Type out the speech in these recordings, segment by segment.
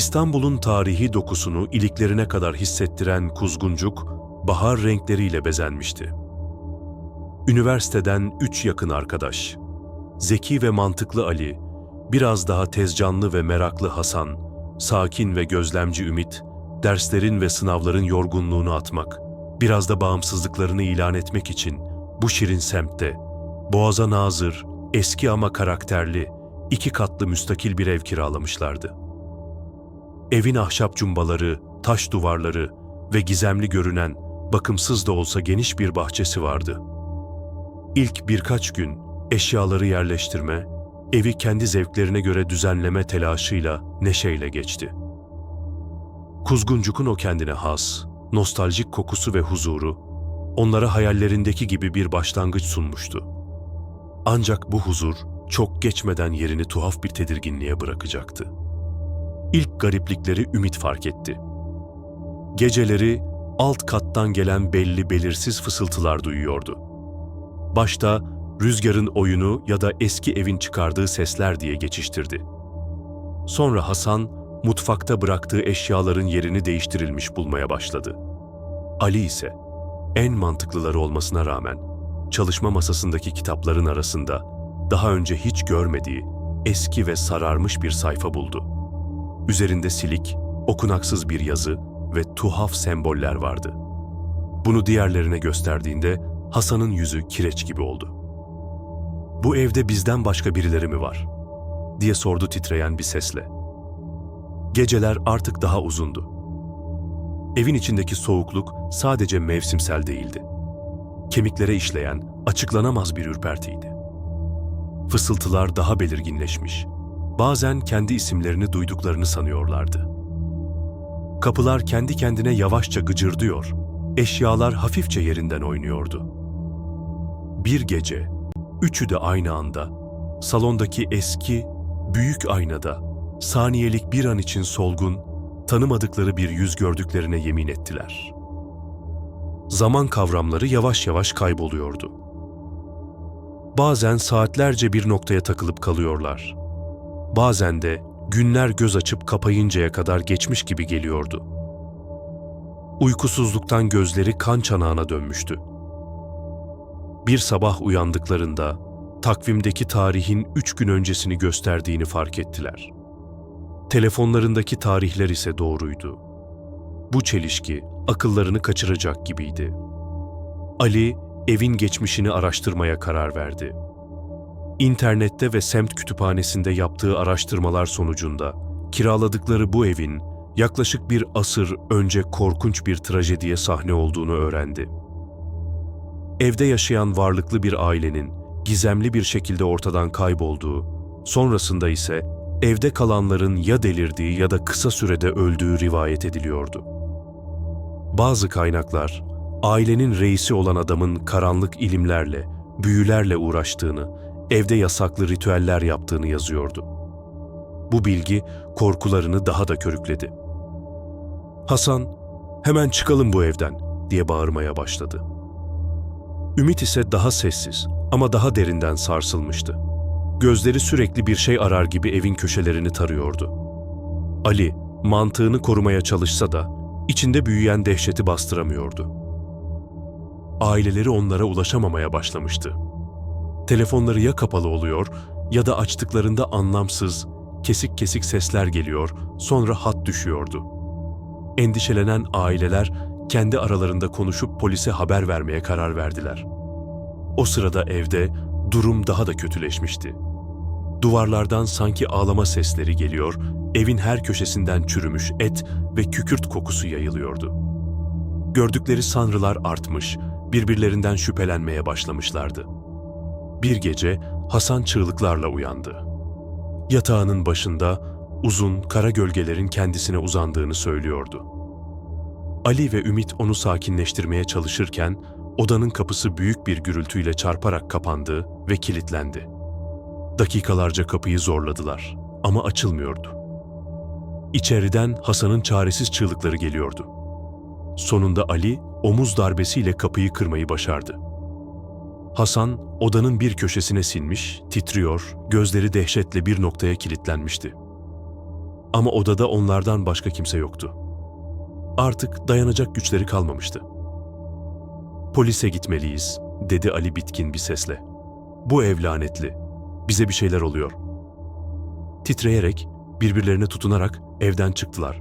İstanbul'un tarihi dokusunu iliklerine kadar hissettiren kuzguncuk, bahar renkleriyle bezenmişti. Üniversiteden üç yakın arkadaş, zeki ve mantıklı Ali, biraz daha tezcanlı ve meraklı Hasan, sakin ve gözlemci Ümit, derslerin ve sınavların yorgunluğunu atmak, biraz da bağımsızlıklarını ilan etmek için bu şirin semtte, Boğaz'a nazır, eski ama karakterli, iki katlı müstakil bir ev kiralamışlardı. Evin ahşap cumbaları, taş duvarları ve gizemli görünen, bakımsız da olsa geniş bir bahçesi vardı. İlk birkaç gün eşyaları yerleştirme, evi kendi zevklerine göre düzenleme telaşıyla, neşeyle geçti. Kuzguncuk'un o kendine has, nostaljik kokusu ve huzuru, onlara hayallerindeki gibi bir başlangıç sunmuştu. Ancak bu huzur, çok geçmeden yerini tuhaf bir tedirginliğe bırakacaktı. İlk gariplikleri Ümit fark etti. Geceleri alt kattan gelen belli belirsiz fısıltılar duyuyordu. Başta rüzgarın oyunu ya da eski evin çıkardığı sesler diye geçiştirdi. Sonra Hasan, mutfakta bıraktığı eşyaların yerini değiştirilmiş bulmaya başladı. Ali ise, en mantıklıları olmasına rağmen, çalışma masasındaki kitapların arasında daha önce hiç görmediği eski ve sararmış bir sayfa buldu. Üzerinde silik, okunaksız bir yazı ve tuhaf semboller vardı. Bunu diğerlerine gösterdiğinde Hasan'ın yüzü kireç gibi oldu. Bu evde bizden başka birileri mi var? diye sordu titreyen bir sesle. Geceler artık daha uzundu. Evin içindeki soğukluk sadece mevsimsel değildi. Kemiklere işleyen, açıklanamaz bir ürpertiydi. Fısıltılar daha belirginleşmiş. Bazen kendi isimlerini duyduklarını sanıyorlardı. Kapılar kendi kendine yavaşça gıcırdıyor, eşyalar hafifçe yerinden oynuyordu. Bir gece, üçü de aynı anda, salondaki eski, büyük aynada, saniyelik bir an için solgun, tanımadıkları bir yüz gördüklerine yemin ettiler. Zaman kavramları yavaş yavaş kayboluyordu. Bazen saatlerce bir noktaya takılıp kalıyorlar. Bazen de günler göz açıp kapayıncaya kadar geçmiş gibi geliyordu. Uykusuzluktan gözleri kan çanağına dönmüştü. Bir sabah uyandıklarında takvimdeki tarihin üç gün öncesini gösterdiğini fark ettiler. Telefonlarındaki tarihler ise doğruydu. Bu çelişki akıllarını kaçıracak gibiydi. Ali evin geçmişini araştırmaya karar verdi. İnternette ve semt kütüphanesinde yaptığı araştırmalar sonucunda kiraladıkları bu evin yaklaşık bir asır önce korkunç bir trajediye sahne olduğunu öğrendi. Evde yaşayan varlıklı bir ailenin gizemli bir şekilde ortadan kaybolduğu, sonrasında ise evde kalanların ya delirdiği ya da kısa sürede öldüğü rivayet ediliyordu. Bazı kaynaklar, ailenin reisi olan adamın karanlık ilimlerle, büyülerle uğraştığını, evde yasaklı ritüeller yaptığını yazıyordu. Bu bilgi korkularını daha da körükledi. Hasan, hemen çıkalım bu evden diye bağırmaya başladı. Ümit ise daha sessiz ama daha derinden sarsılmıştı. Gözleri sürekli bir şey arar gibi evin köşelerini tarıyordu. Ali, mantığını korumaya çalışsa da içinde büyüyen dehşeti bastıramıyordu. Aileleri onlara ulaşamamaya başlamıştı. Telefonları ya kapalı oluyor ya da açtıklarında anlamsız, kesik kesik sesler geliyor, sonra hat düşüyordu. Endişelenen aileler kendi aralarında konuşup polise haber vermeye karar verdiler. O sırada evde durum daha da kötüleşmişti. Duvarlardan sanki ağlama sesleri geliyor, evin her köşesinden çürümüş et ve kükürt kokusu yayılıyordu. Gördükleri sanrılar artmış, birbirlerinden şüphelenmeye başlamışlardı. Bir gece Hasan çığlıklarla uyandı. Yatağının başında uzun kara gölgelerin kendisine uzandığını söylüyordu. Ali ve Ümit onu sakinleştirmeye çalışırken odanın kapısı büyük bir gürültüyle çarparak kapandı ve kilitlendi. Dakikalarca kapıyı zorladılar ama açılmıyordu. İçeriden Hasan'ın çaresiz çığlıkları geliyordu. Sonunda Ali omuz darbesiyle kapıyı kırmayı başardı. Hasan odanın bir köşesine sinmiş, titriyor, gözleri dehşetle bir noktaya kilitlenmişti. Ama odada onlardan başka kimse yoktu. Artık dayanacak güçleri kalmamıştı. Polise gitmeliyiz, dedi Ali bitkin bir sesle. Bu ev lanetli. Bize bir şeyler oluyor. Titreyerek, birbirlerine tutunarak evden çıktılar.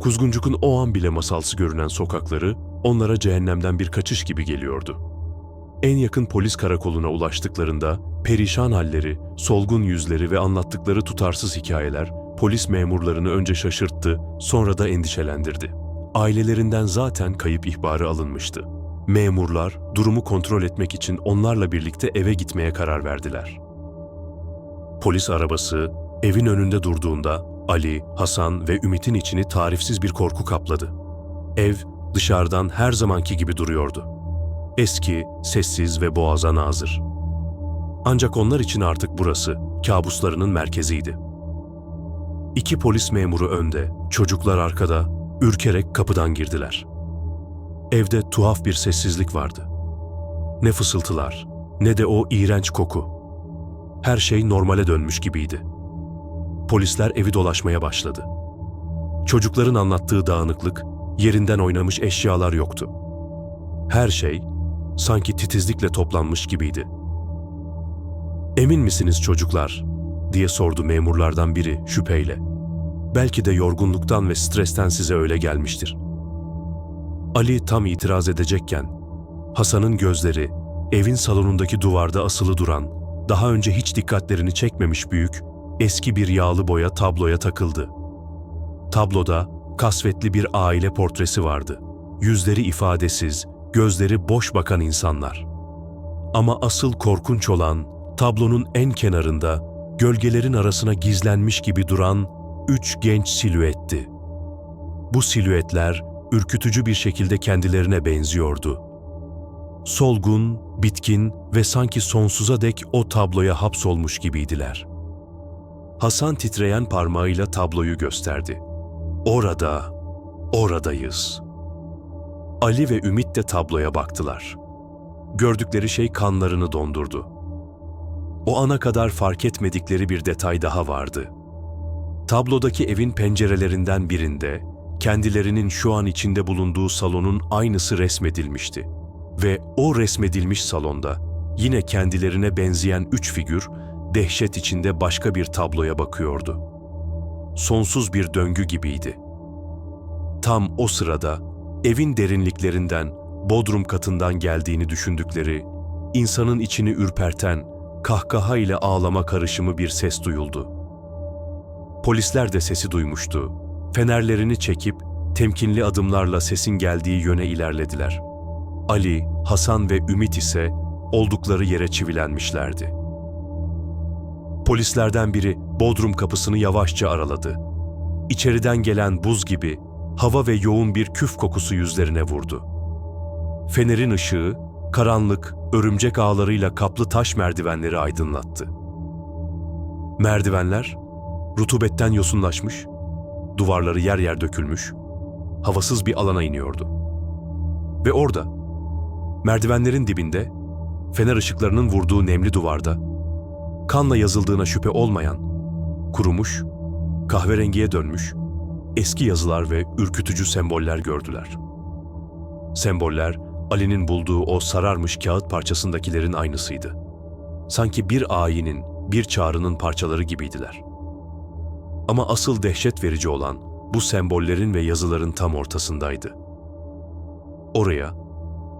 Kuzguncuk'un o an bile masalsı görünen sokakları onlara cehennemden bir kaçış gibi geliyordu. En yakın polis karakoluna ulaştıklarında perişan halleri, solgun yüzleri ve anlattıkları tutarsız hikayeler polis memurlarını önce şaşırttı, sonra da endişelendirdi. Ailelerinden zaten kayıp ihbarı alınmıştı. Memurlar durumu kontrol etmek için onlarla birlikte eve gitmeye karar verdiler. Polis arabası evin önünde durduğunda Ali, Hasan ve Ümit'in içini tarifsiz bir korku kapladı. Ev dışarıdan her zamanki gibi duruyordu. Eski, sessiz ve boğaza nazır. Ancak onlar için artık burası kabuslarının merkeziydi. İki polis memuru önde, çocuklar arkada, ürkerek kapıdan girdiler. Evde tuhaf bir sessizlik vardı. Ne fısıltılar, ne de o iğrenç koku. Her şey normale dönmüş gibiydi. Polisler evi dolaşmaya başladı. Çocukların anlattığı dağınıklık, yerinden oynamış eşyalar yoktu. Her şey sanki titizlikle toplanmış gibiydi. Emin misiniz çocuklar? diye sordu memurlardan biri şüpheyle. Belki de yorgunluktan ve stresten size öyle gelmiştir. Ali tam itiraz edecekken, Hasan'ın gözleri evin salonundaki duvarda asılı duran, daha önce hiç dikkatlerini çekmemiş büyük, eski bir yağlı boya tabloya takıldı. Tabloda kasvetli bir aile portresi vardı. Yüzleri ifadesiz, gözleri boş bakan insanlar. Ama asıl korkunç olan tablonun en kenarında gölgelerin arasına gizlenmiş gibi duran üç genç silüetti. Bu silüetler ürkütücü bir şekilde kendilerine benziyordu. Solgun, bitkin ve sanki sonsuza dek o tabloya hapsolmuş gibiydiler. Hasan titreyen parmağıyla tabloyu gösterdi. Orada, oradayız. Ali ve Ümit de tabloya baktılar. Gördükleri şey kanlarını dondurdu. O ana kadar fark etmedikleri bir detay daha vardı. Tablodaki evin pencerelerinden birinde kendilerinin şu an içinde bulunduğu salonun aynısı resmedilmişti. Ve o resmedilmiş salonda yine kendilerine benzeyen üç figür dehşet içinde başka bir tabloya bakıyordu. Sonsuz bir döngü gibiydi. Tam o sırada evin derinliklerinden, bodrum katından geldiğini düşündükleri, insanın içini ürperten, kahkaha ile ağlama karışımı bir ses duyuldu. Polisler de sesi duymuştu. Fenerlerini çekip temkinli adımlarla sesin geldiği yöne ilerlediler. Ali, Hasan ve Ümit ise oldukları yere çivilenmişlerdi. Polislerden biri bodrum kapısını yavaşça araladı. İçeriden gelen buz gibi hava ve yoğun bir küf kokusu yüzlerine vurdu. Fenerin ışığı karanlık, örümcek ağlarıyla kaplı taş merdivenleri aydınlattı. Merdivenler rutubetten yosunlaşmış, duvarları yer yer dökülmüş, havasız bir alana iniyordu. Ve orada, merdivenlerin dibinde, fener ışıklarının vurduğu nemli duvarda, kanla yazıldığına şüphe olmayan, kurumuş, kahverengiye dönmüş, eski yazılar ve ürkütücü semboller gördüler. Semboller, Ali'nin bulduğu o sararmış kağıt parçasındakilerin aynısıydı. Sanki bir ayinin, bir çağrının parçaları gibiydiler. Ama asıl dehşet verici olan bu sembollerin ve yazıların tam ortasındaydı. Oraya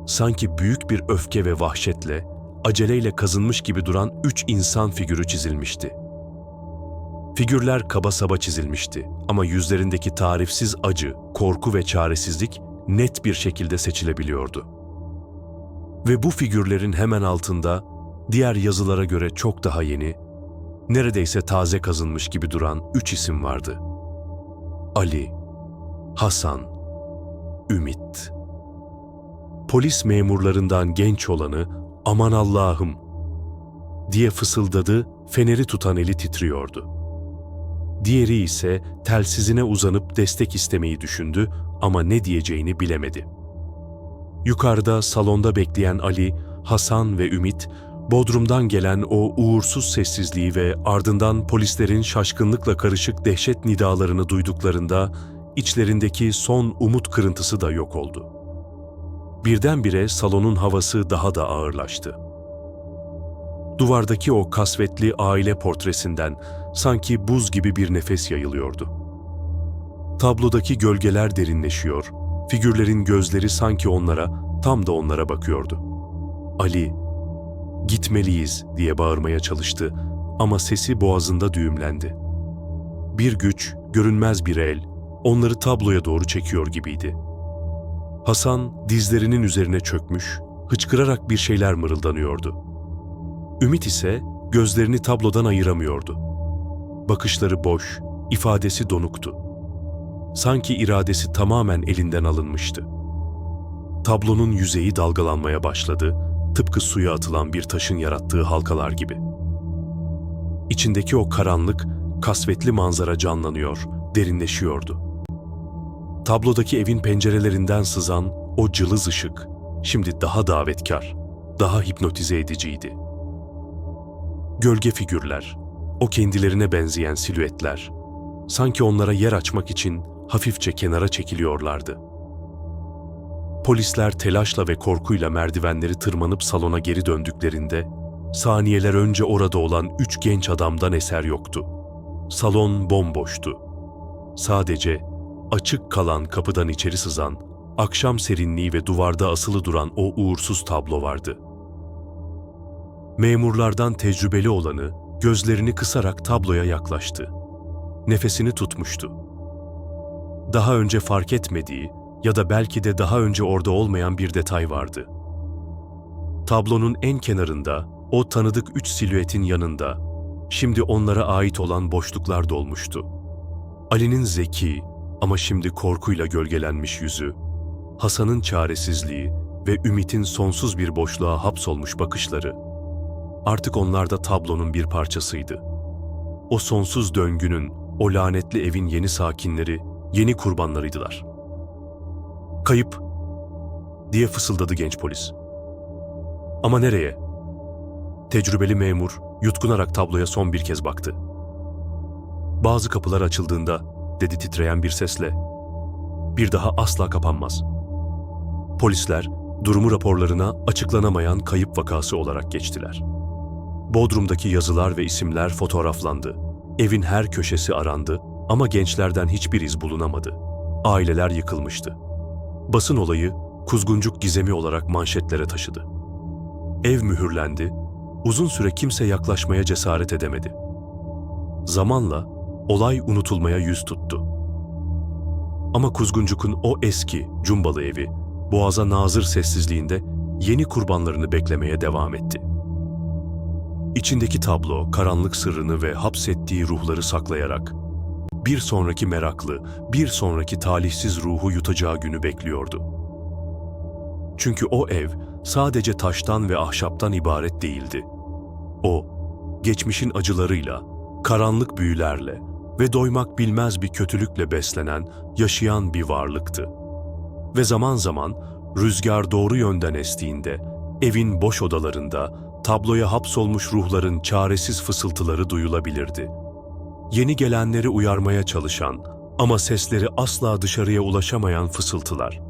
sanki büyük bir öfke ve vahşetle, aceleyle kazınmış gibi duran üç insan figürü çizilmişti. Figürler kaba saba çizilmişti ama yüzlerindeki tarifsiz acı, korku ve çaresizlik net bir şekilde seçilebiliyordu. Ve bu figürlerin hemen altında diğer yazılara göre çok daha yeni, neredeyse taze kazınmış gibi duran üç isim vardı. Ali, Hasan, Ümit. Polis memurlarından genç olanı aman Allah'ım diye fısıldadı, feneri tutan eli titriyordu. Diğeri ise telsizine uzanıp destek istemeyi düşündü ama ne diyeceğini bilemedi. Yukarıda salonda bekleyen Ali, Hasan ve Ümit Bodrum'dan gelen o uğursuz sessizliği ve ardından polislerin şaşkınlıkla karışık dehşet nidalarını duyduklarında içlerindeki son umut kırıntısı da yok oldu. Birdenbire salonun havası daha da ağırlaştı. Duvardaki o kasvetli aile portresinden sanki buz gibi bir nefes yayılıyordu. Tablodaki gölgeler derinleşiyor, figürlerin gözleri sanki onlara, tam da onlara bakıyordu. Ali, gitmeliyiz diye bağırmaya çalıştı ama sesi boğazında düğümlendi. Bir güç, görünmez bir el, onları tabloya doğru çekiyor gibiydi. Hasan dizlerinin üzerine çökmüş, hıçkırarak bir şeyler mırıldanıyordu. Ümit ise gözlerini tablodan ayıramıyordu. Bakışları boş, ifadesi donuktu. Sanki iradesi tamamen elinden alınmıştı. Tablonun yüzeyi dalgalanmaya başladı, tıpkı suya atılan bir taşın yarattığı halkalar gibi. İçindeki o karanlık, kasvetli manzara canlanıyor, derinleşiyordu. Tablodaki evin pencerelerinden sızan o cılız ışık şimdi daha davetkar, daha hipnotize ediciydi. Gölge figürler, o kendilerine benzeyen silüetler, sanki onlara yer açmak için hafifçe kenara çekiliyorlardı. Polisler telaşla ve korkuyla merdivenleri tırmanıp salona geri döndüklerinde, saniyeler önce orada olan üç genç adamdan eser yoktu. Salon bomboştu. Sadece açık kalan kapıdan içeri sızan, akşam serinliği ve duvarda asılı duran o uğursuz tablo vardı. Memurlardan tecrübeli olanı gözlerini kısarak tabloya yaklaştı. Nefesini tutmuştu. Daha önce fark etmediği ya da belki de daha önce orada olmayan bir detay vardı. Tablonun en kenarında, o tanıdık üç silüetin yanında, şimdi onlara ait olan boşluklar dolmuştu. Ali'nin zeki ama şimdi korkuyla gölgelenmiş yüzü, Hasan'ın çaresizliği ve Ümit'in sonsuz bir boşluğa hapsolmuş bakışları, artık onlar da tablonun bir parçasıydı. O sonsuz döngünün, o lanetli evin yeni sakinleri, yeni kurbanlarıydılar. Kayıp, diye fısıldadı genç polis. Ama nereye? Tecrübeli memur yutkunarak tabloya son bir kez baktı. Bazı kapılar açıldığında, dedi titreyen bir sesle, bir daha asla kapanmaz. Polisler, durumu raporlarına açıklanamayan kayıp vakası olarak geçtiler. Bodrum'daki yazılar ve isimler fotoğraflandı. Evin her köşesi arandı ama gençlerden hiçbir iz bulunamadı. Aileler yıkılmıştı. Basın olayı kuzguncuk gizemi olarak manşetlere taşıdı. Ev mühürlendi, uzun süre kimse yaklaşmaya cesaret edemedi. Zamanla olay unutulmaya yüz tuttu. Ama Kuzguncuk'un o eski cumbalı evi, boğaza nazır sessizliğinde yeni kurbanlarını beklemeye devam etti. İçindeki tablo, karanlık sırrını ve hapsettiği ruhları saklayarak, bir sonraki meraklı, bir sonraki talihsiz ruhu yutacağı günü bekliyordu. Çünkü o ev sadece taştan ve ahşaptan ibaret değildi. O, geçmişin acılarıyla, karanlık büyülerle ve doymak bilmez bir kötülükle beslenen, yaşayan bir varlıktı. Ve zaman zaman rüzgar doğru yönden estiğinde, evin boş odalarında tabloya hapsolmuş ruhların çaresiz fısıltıları duyulabilirdi. Yeni gelenleri uyarmaya çalışan ama sesleri asla dışarıya ulaşamayan fısıltılar.